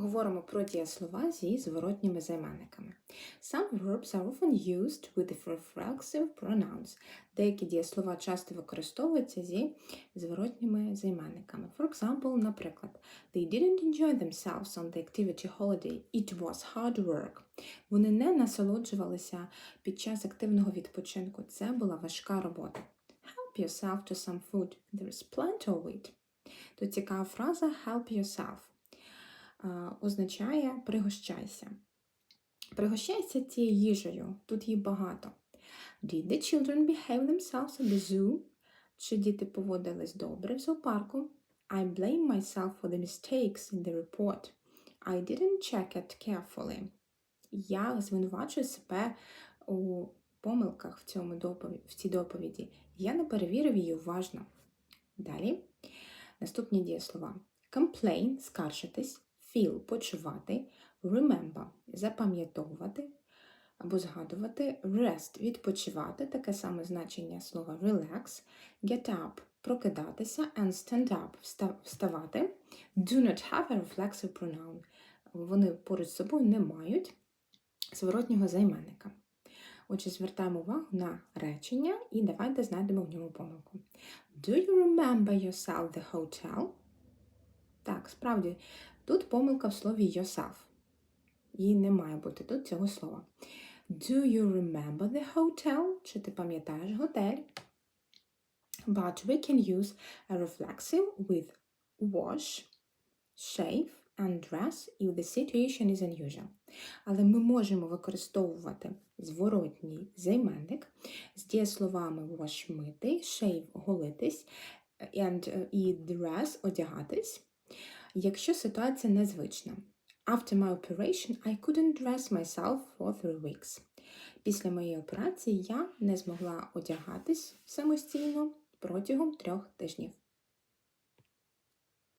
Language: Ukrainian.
Говоримо про дієслова зі зворотніми займенниками. Some verbs are often used with reflexive pronouns. Деякі дієслова часто використовуються зі зворотніми займенниками. For example, наприклад, They didn't enjoy themselves on the activity holiday. It was hard work. Вони не насолоджувалися під час активного відпочинку. Це була важка робота. Help yourself to some food. There is plenty of it. Тут цікава фраза help yourself означає пригощайся. Пригощайся цією їжею, тут її багато. Did the children behave themselves at the zoo? Чи діти поводились добре в зоопарку? I blame myself for the mistakes in the report. I didn't check it carefully. Я звинувачую себе у помилках в, цьому допові... в цій доповіді. Я не перевірив її уважно. Далі. Наступні дієслова. Complain – скаржитись, feel – почувати, remember – запам'ятовувати або згадувати, rest – відпочивати, таке саме значення слова relax, get up – прокидатися, and stand up – вставати, do not have a reflexive pronoun. Вони поруч з собою не мають зворотнього займенника. Отже, звертаємо увагу на речення і давайте знайдемо в ньому помилку. Do you remember yourself the hotel? Так, справді, тут помилка в слові yourself. Її не має бути тут цього слова. Do you remember the hotel? Чи ти пам'ятаєш готель? But we can use a reflexive with wash, shave and dress if the situation is unusual. Але ми можемо використовувати зворотній займенник з дієсловами wash – мити, shave – голитись and, е, і dress – одягатись, якщо ситуація незвична. After my operation, I couldn't dress myself for three weeks. Після моєї операції я не змогла одягатись самостійно протягом трьох тижнів.